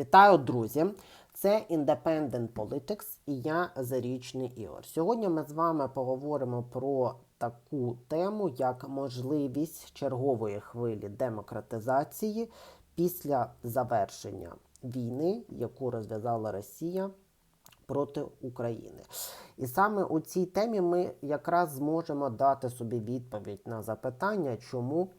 Вітаю, друзі! Це Independent Politics і я Зарічний Ігор. Сьогодні ми з вами поговоримо про таку тему, як можливість чергової хвилі демократизації після завершення війни, яку розв'язала Росія проти України. І саме у цій темі ми якраз зможемо дати собі відповідь на запитання, чому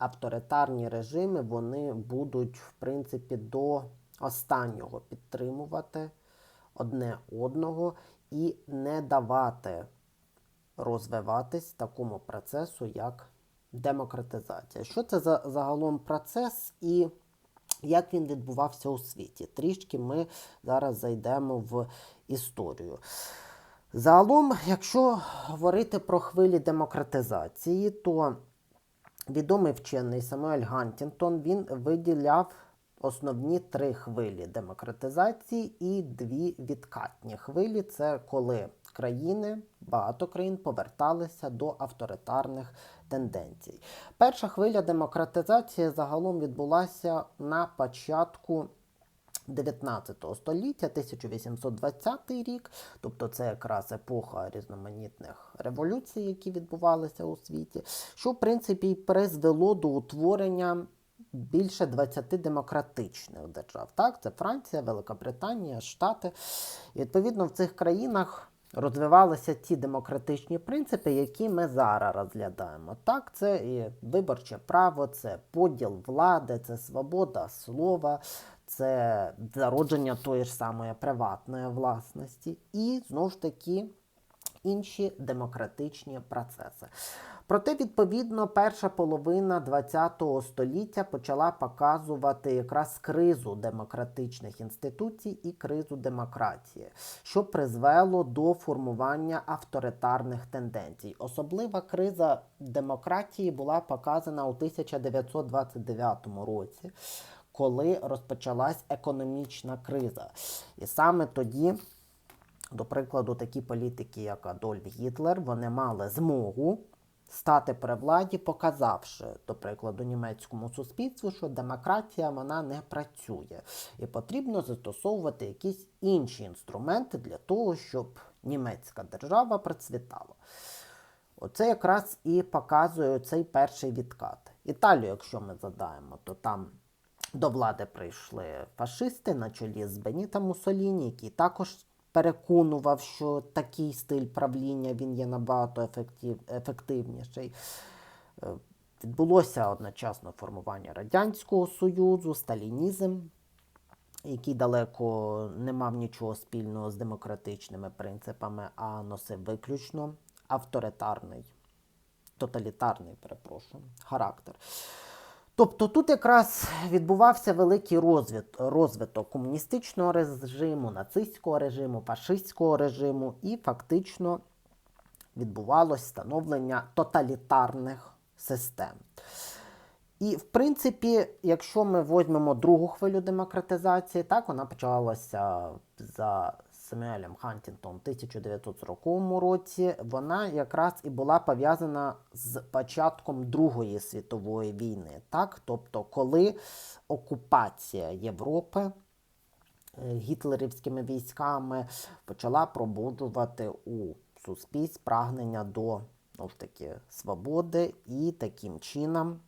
авторитарні режими вони будуть, в принципі, до останнього підтримувати одне одного і не давати розвиватись такому процесу, як демократизація. Що це за загалом процес і як він відбувався у світі? Трішки ми зараз зайдемо в історію. Загалом, якщо говорити про хвилі демократизації, то відомий вчений Самуель Гантінтон він виділяв основні три хвилі демократизації і дві відкатні хвилі. Це коли країни, багато країн поверталися до авторитарних тенденцій. Перша хвиля демократизації загалом відбулася на початку 19 століття, 1820 рік, тобто це якраз епоха різноманітних революцій, які відбувалися у світі, що в принципі і призвело до утворення більше 20 демократичних держав. Так, це Франція, Велика Британія, Штати. І відповідно в цих країнах. Розвивалися ті демократичні принципи, які ми зараз розглядаємо. Так, це і виборче право, це поділ влади, це свобода слова, це зародження тої ж самої приватної власності, і знову ж таки інші демократичні процеси. Проте, відповідно, перша половина ХХ століття почала показувати якраз кризу демократичних інституцій і кризу демократії, що призвело до формування авторитарних тенденцій. Особлива криза демократії була показана у 1929 році, коли розпочалась економічна криза. І саме тоді. До прикладу, такі політики, як Адольф Гітлер, вони мали змогу стати при владі, показавши, до прикладу, німецькому суспільству, що демократія вона не працює, і потрібно застосовувати якісь інші інструменти для того, щоб німецька держава процвітала. Оце якраз і показує цей перший відкат. Італію, якщо ми задаємо, то там до влади прийшли фашисти на чолі з Беніта Муссоліні, який також переконував, що такий стиль правління він є набагато ефектив, ефективніший. Е, відбулося одночасно формування Радянського Союзу, сталінізм, який далеко не мав нічого спільного з демократичними принципами, а носив виключно авторитарний, тоталітарний, перепрошую, характер. Тобто тут якраз відбувався великий розвит, розвиток комуністичного режиму, нацистського режиму, фашистського режиму, і фактично відбувалось становлення тоталітарних систем. І, в принципі, якщо ми візьмемо другу хвилю демократизації, так вона почалася за Семюелем Хантінгтон в 1940 році, вона якраз і була пов'язана з початком Другої світової війни. Так? Тобто, коли окупація Європи е, гітлерівськими військами почала пробуджувати у суспільств прагнення до ну, таки, свободи і таким чином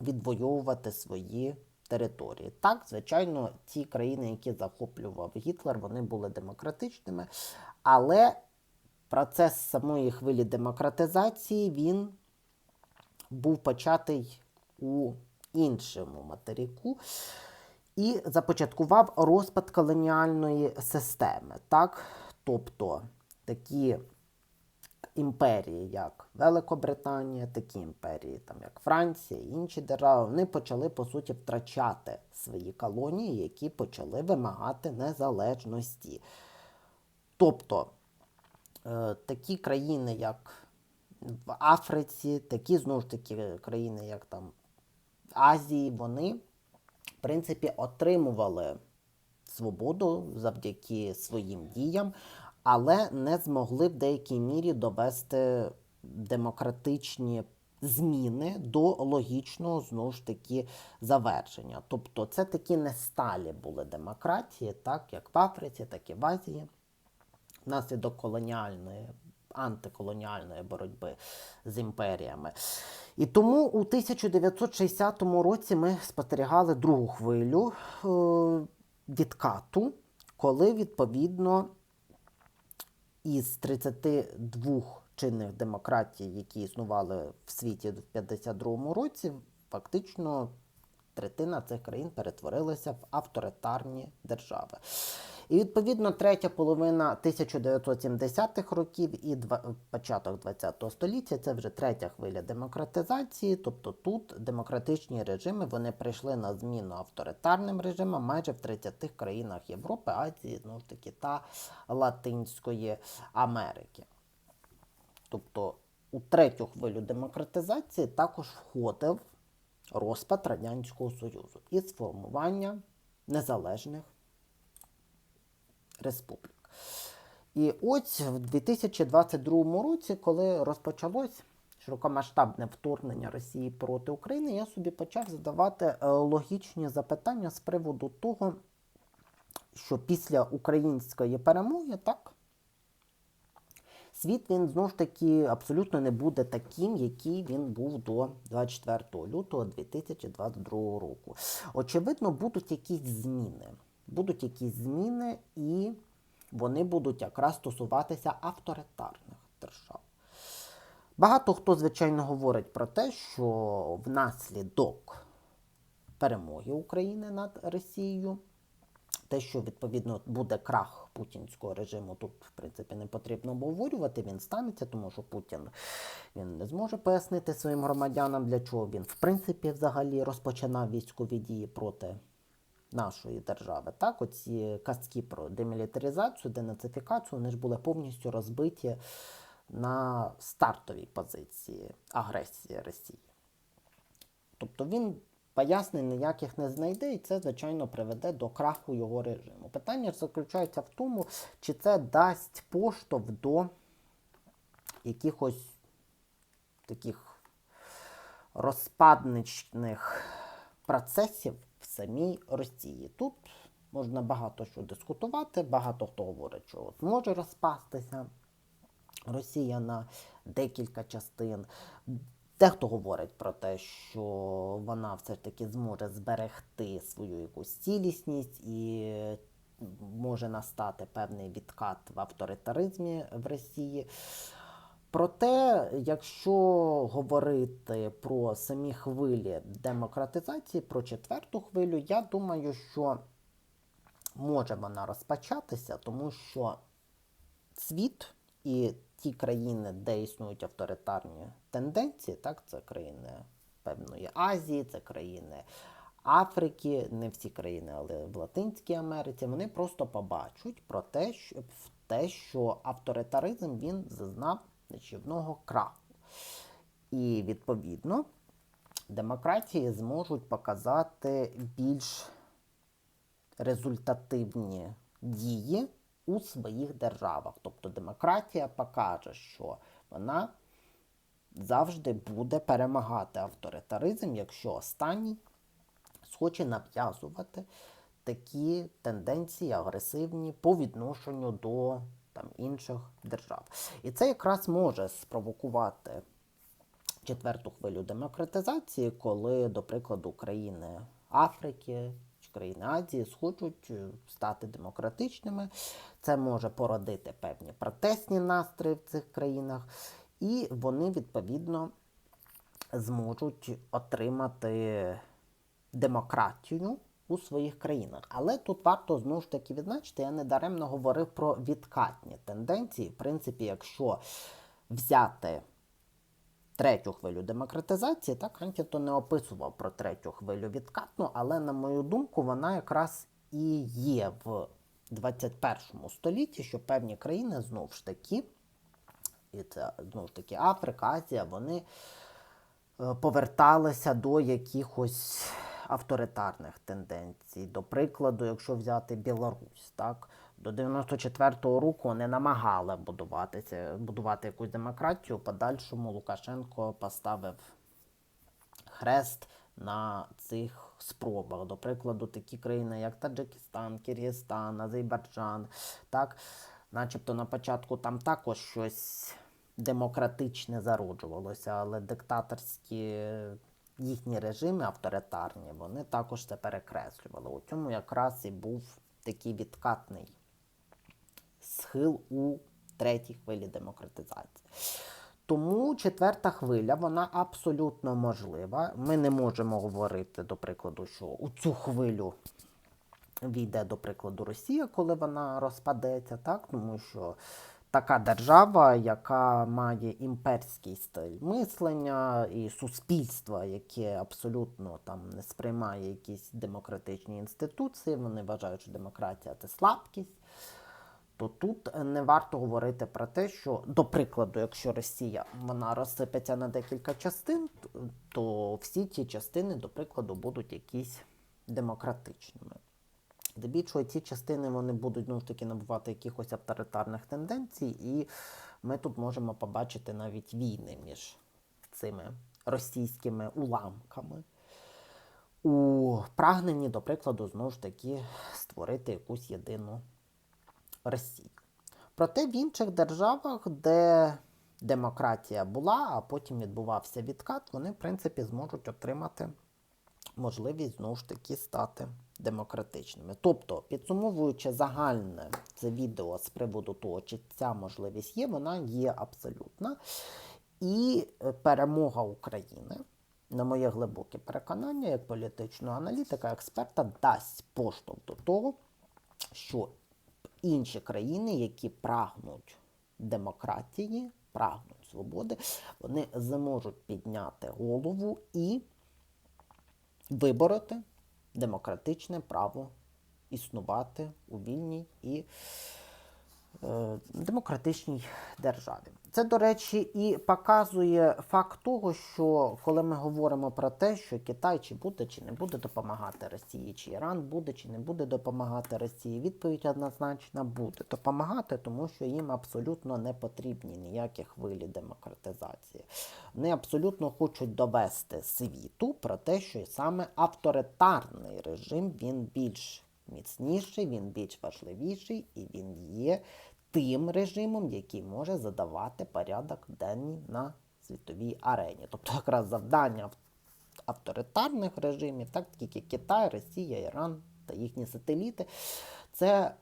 відвоювати свої території. Так, звичайно, ті країни, які захоплював Гітлер, вони були демократичними, але процес самої хвилі демократизації він був початий у іншому материку. І започаткував розпад колоніальної системи. Так? Тобто такі імперії, як Великобританія, такі імперії, там як Франція, і інші держави, вони почали по суті втрачати свої колонії, які почали вимагати незалежності. Тобто е, такі країни, як в Африці, такі знову ж таки країни, як там Азії, вони, в принципі, отримували свободу завдяки своїм діям, але не змогли в деякій мірі довести демократичні зміни до логічного знову ж таки завершення. Тобто це такі не сталі були демократії, так як в Африці, так і в Азії, внаслідок колоніальної. Антиколоніальної боротьби з імперіями. І тому у 1960 році ми спостерігали другу хвилю е, відкату, коли відповідно із 32 чинних демократій, які існували в світі в 52-му році, фактично третина цих країн перетворилася в авторитарні держави. І відповідно третя половина 1970-х років і два, початок 20-го століття це вже третя хвиля демократизації. Тобто тут демократичні режими вони прийшли на зміну авторитарним режимам майже в 30 країнах Європи, Азії, знову ж таки, та Латинської Америки. Тобто у третю хвилю демократизації також входив розпад Радянського Союзу і сформування незалежних республік. І ось в 2022 році, коли розпочалось широкомасштабне вторгнення Росії проти України, я собі почав задавати е, логічні запитання з приводу того, що після української перемоги, так, світ він знову ж таки абсолютно не буде таким, який він був до 24 лютого 2022 року. Очевидно, будуть якісь зміни. Будуть якісь зміни, і вони будуть якраз стосуватися авторитарних держав. Багато хто, звичайно, говорить про те, що внаслідок перемоги України над Росією, те, що відповідно буде крах путінського режиму, тут, в принципі, не потрібно обговорювати, він станеться, тому що Путін він не зможе пояснити своїм громадянам, для чого він, в принципі, взагалі розпочинав військові дії проти нашої держави. Так, оці казки про демілітаризацію, денацифікацію, вони ж були повністю розбиті на стартовій позиції агресії Росії. Тобто він пояснень ніяких не знайде, і це, звичайно, приведе до краху його режиму. Питання ж заключається в тому, чи це дасть поштовх до якихось таких розпадничних процесів самій Росії. Тут можна багато що дискутувати, багато хто говорить, що от може розпастися Росія на декілька частин. Дехто говорить про те, що вона все ж таки зможе зберегти свою якусь цілісність і може настати певний відкат в авторитаризмі в Росії. Проте, якщо говорити про самі хвилі демократизації, про четверту хвилю, я думаю, що може вона розпочатися, тому що світ і ті країни, де існують авторитарні тенденції, так, це країни певної Азії, це країни Африки, не всі країни, але в Латинській Америці, вони просто побачать про те, що те, що авторитаризм він зазнав нищівного краху. І відповідно демократії зможуть показати більш результативні дії у своїх державах. Тобто демократія покаже, що вона завжди буде перемагати авторитаризм, якщо останній схоче нав'язувати такі тенденції агресивні по відношенню до там, інших держав. І це якраз може спровокувати четверту хвилю демократизації, коли, до прикладу, країни Африки країни Азії схочуть е, стати демократичними. Це може породити певні протестні настрої в цих країнах, і вони відповідно зможуть отримати демократію у своїх країнах. Але тут варто знову ж таки відзначити, я недаремно говорив про відкатні тенденції. В принципі, якщо взяти третю хвилю демократизації, так Хантіто не описував про третю хвилю відкатну, але, на мою думку, вона якраз і є в 21 столітті, що певні країни знову ж таки, і це знову ж таки Африка, Азія, вони е, поверталися до якихось авторитарних тенденцій. До прикладу, якщо взяти Білорусь, так, до 94-го року вони намагали будуватися, будувати якусь демократію. Подальшому Лукашенко поставив хрест на цих спробах. До прикладу, такі країни, як Таджикистан, Киргизстан, Азербайджан, так, начебто на початку там також щось демократичне зароджувалося, але диктаторські їхні режими авторитарні, вони також це перекреслювали. У цьому якраз і був такий відкатний схил у третій хвилі демократизації. Тому четверта хвиля вона абсолютно можлива. Ми не можемо говорити, до прикладу, що у цю хвилю війде, до прикладу, Росія, коли вона розпадеться, так? тому що така держава, яка має імперський стиль мислення і суспільство, яке абсолютно там не сприймає якісь демократичні інституції, вони вважають, що демократія це слабкість. То тут не варто говорити про те, що, до прикладу, якщо Росія вона розсипеться на декілька частин, то всі ті частини, до прикладу, будуть якісь демократичними. Здебільшого ці частини вони будуть ну, таки набувати якихось авторитарних тенденцій, і ми тут можемо побачити навіть війни між цими російськими уламками у прагненні, до прикладу, знову ж таки створити якусь єдину Росію. Проте в інших державах, де демократія була, а потім відбувався відкат, вони, в принципі, зможуть отримати можливість знову ж таки стати демократичними. Тобто, підсумовуючи загальне це відео з приводу того, чи ця можливість є, вона є абсолютна. І е, перемога України, на моє глибоке переконання, як політичного аналітика, експерта, дасть поштовх до того, що інші країни, які прагнуть демократії, прагнуть свободи, вони зможуть підняти голову і вибороти демократичне право існувати у вільній і демократичній державі. Це, до речі, і показує факт того, що коли ми говоримо про те, що Китай чи буде, чи не буде допомагати Росії, чи Іран буде, чи не буде допомагати Росії, відповідь однозначно буде допомагати, тому що їм абсолютно не потрібні ніякі хвилі демократизації. Вони абсолютно хочуть довести світу про те, що саме авторитарний режим він більш міцніший, він більш важливіший і він є тим режимом, який може задавати порядок денний на світовій арені. Тобто якраз завдання авторитарних режимів, так як Китай, Росія, Іран та їхні сателіти, це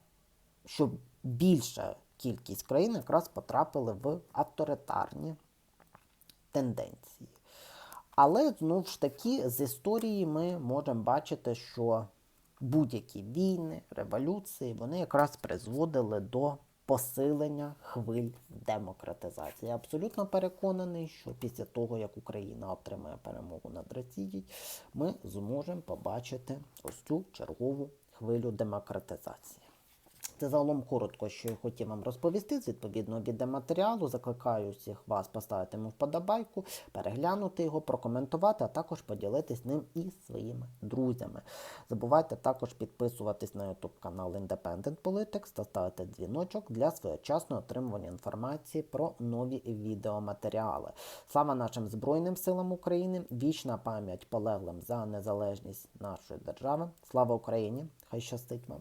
щоб більша кількість країн якраз потрапили в авторитарні тенденції. Але знову ж таки з історії ми можемо бачити, що будь-які війни, революції, вони якраз призводили до посилення хвиль демократизації. Я абсолютно переконаний, що після того, як Україна отримає перемогу над Росією, ми зможемо побачити ось цю чергову хвилю демократизації. Загалом коротко, що я хотів вам розповісти з відповідного відеоматеріалу. Закликаю всіх вас поставити йому вподобайку, переглянути його, прокоментувати, а також поділитись ним і своїми друзями. Забувайте також підписуватись на YouTube канал Independent Politics та ставити дзвіночок для своєчасного отримування інформації про нові відеоматеріали. Слава нашим Збройним силам України! Вічна пам'ять полеглим за незалежність нашої держави. Слава Україні! Хай щастить вам!